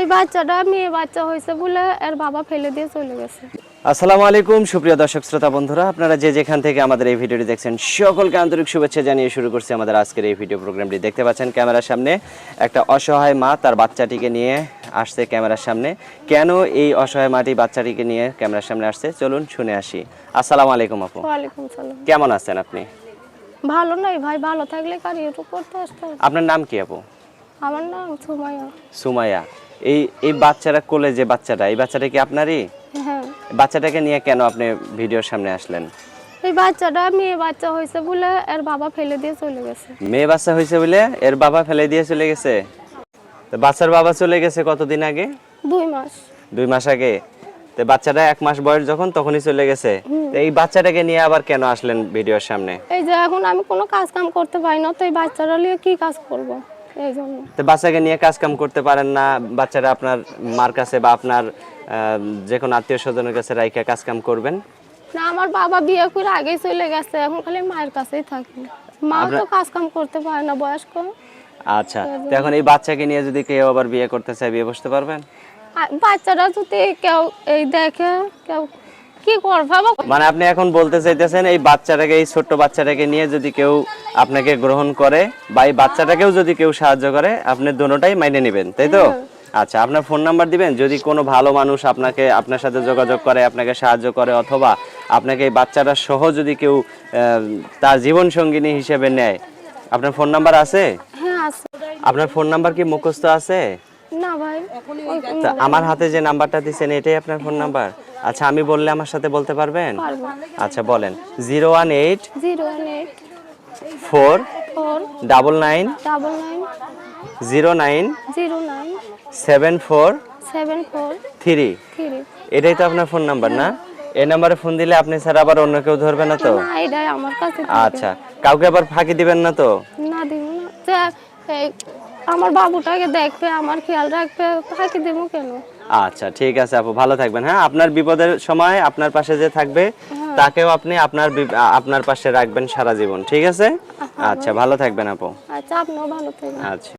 এই বাচ্চাটা মেয়ে বাচ্চা হয়েছে বলে এর বাবা ফেলে দিয়ে চলে গেছে। আসসালামু আলাইকুম সুপ্রিয় দর্শক শ্রোতা বন্ধুরা আপনারা যে যেখান থেকে আমাদের এই ভিডিওটি দেখছেন সকলকে আন্তরিক শুভেচ্ছা জানিয়ে শুরু করছি আমাদের আজকের এই ভিডিও প্রোগ্রামটি। দেখতে পাচ্ছেন ক্যামেরার সামনে একটা অসহায় মা তার বাচ্চাটিকে নিয়ে আসছে ক্যামেরার সামনে। কেন এই অসহায় মাটি বাচ্চাটিকে নিয়ে ক্যামেরার সামনে আসছে? চলুন শুনে আসি। আসসালামু আলাইকুম আপু। ওয়ালাইকুম সালাম। কেমন আছেন আপনি? ভালো নাই ভাই ভালো থাকলে কার ইউটিউব করতে আসতে আপনার নাম কি আপু? আমার নাম সুমাইয়া। সুমাইয়া। এই এই বাচ্চারা কোলে যে বাচ্চাটা এই বাচ্চাটা কি আপনারই? হ্যাঁ। বাচ্চাটাকে নিয়ে কেন আপনি ভিডিওর সামনে আসলেন? এই বাচ্চাটা মেয়ে বাচ্চা হয়েছে বলে এর বাবা ফেলে দিয়ে চলে গেছে। মেয়ে বাচ্চা হয়েছে বলে এর বাবা ফেলে দিয়ে চলে গেছে? তো বাচ্চার বাবা চলে গেছে কতদিন আগে? দুই মাস। দুই মাস আগে। তো বাচ্চাটা এক মাস বয়স যখন তখনই চলে গেছে। তো এই বাচ্চাটাকে নিয়ে আবার কেন আসলেন ভিডিওর সামনে? এই যে এখন আমি কোনো কাজ কাম করতে পারি না তো এই বাচ্চাটা নিয়ে কি কাজ করব? তো বাচ্চাকে নিয়ে কাজ কাম করতে পারেন না বাচ্চারা আপনার মার কাছে বা আপনার যে কোনো আত্মীয় স্বজনের কাছে রাইখা কাজ কাম করবেন? না আমার বাবা বিয়ে করে আগেই চলে গেছে এখন খালি মায়ের কাছেই থাকি। মা তো কাজ কাম করতে পারে না বয়স্ক। আচ্ছা তো এখন এই বাচ্চাকে নিয়ে যদি কেউ আবার বিয়ে করতে চায় বিয়ে বসতে পারবেন? বাচ্চারা যদি কেউ এই দেখে কেউ কি করবে? মানে আপনি এখন বলতে চাইতেছেন এই বাচ্চাটাকে এই ছোট্ট বাচ্চাটাকে নিয়ে যদি কেউ আপনাকে গ্রহণ করে বা এই বাচ্চাটাকেও যদি কেউ সাহায্য করে আপনি দুটোটাই মাইনে নেবেন তাই তো? আচ্ছা আপনার ফোন নাম্বার দিবেন? যদি কোনো ভালো মানুষ আপনাকে আপনার সাথে যোগাযোগ করে আপনাকে সাহায্য করে অথবা আপনাকে এই বাচ্চাটা সহ যদি কেউ আহ, তার জীবন সঙ্গিনী হিসেবে নেয় আপনার ফোন নাম্বার আছে? হ্যাঁ আপনার ফোন নাম্বার কি মুখস্থ আছে? না ভাই তা আমার হাতে যে নাম্বারটা দিচ্ছেন এটাই আপনার ফোন নাম্বার? আচ্ছা আমি বললে আমার সাথে বলতে পারবেন? আচ্ছা বলেন। Zero one eight four double nine zero nine seven four three. এটাই তো আপনার ফোন নাম্বার না? এই নাম্বারে ফোন দিলে আপনি স্যার আবার অন্য কেউ ধরবে না তো। আচ্ছা কাউকে আবার ফাঁকি দিবেন না তো? না দিব না। আমার বাবুটাকে দেখবে আমার খেয়াল রাখবে ফাঁকি দেবো কেন? আচ্ছা ঠিক আছে আপু ভালো থাকবেন। হ্যাঁ আপনার বিপদের সময় আপনার পাশে যে থাকবে তাকেও আপনি আপনার আপনার পাশে রাখবেন সারা জীবন ঠিক আছে? আচ্ছা ভালো থাকবেন আপু। আচ্ছা আপনিও ভালো থাকবেন। আচ্ছা।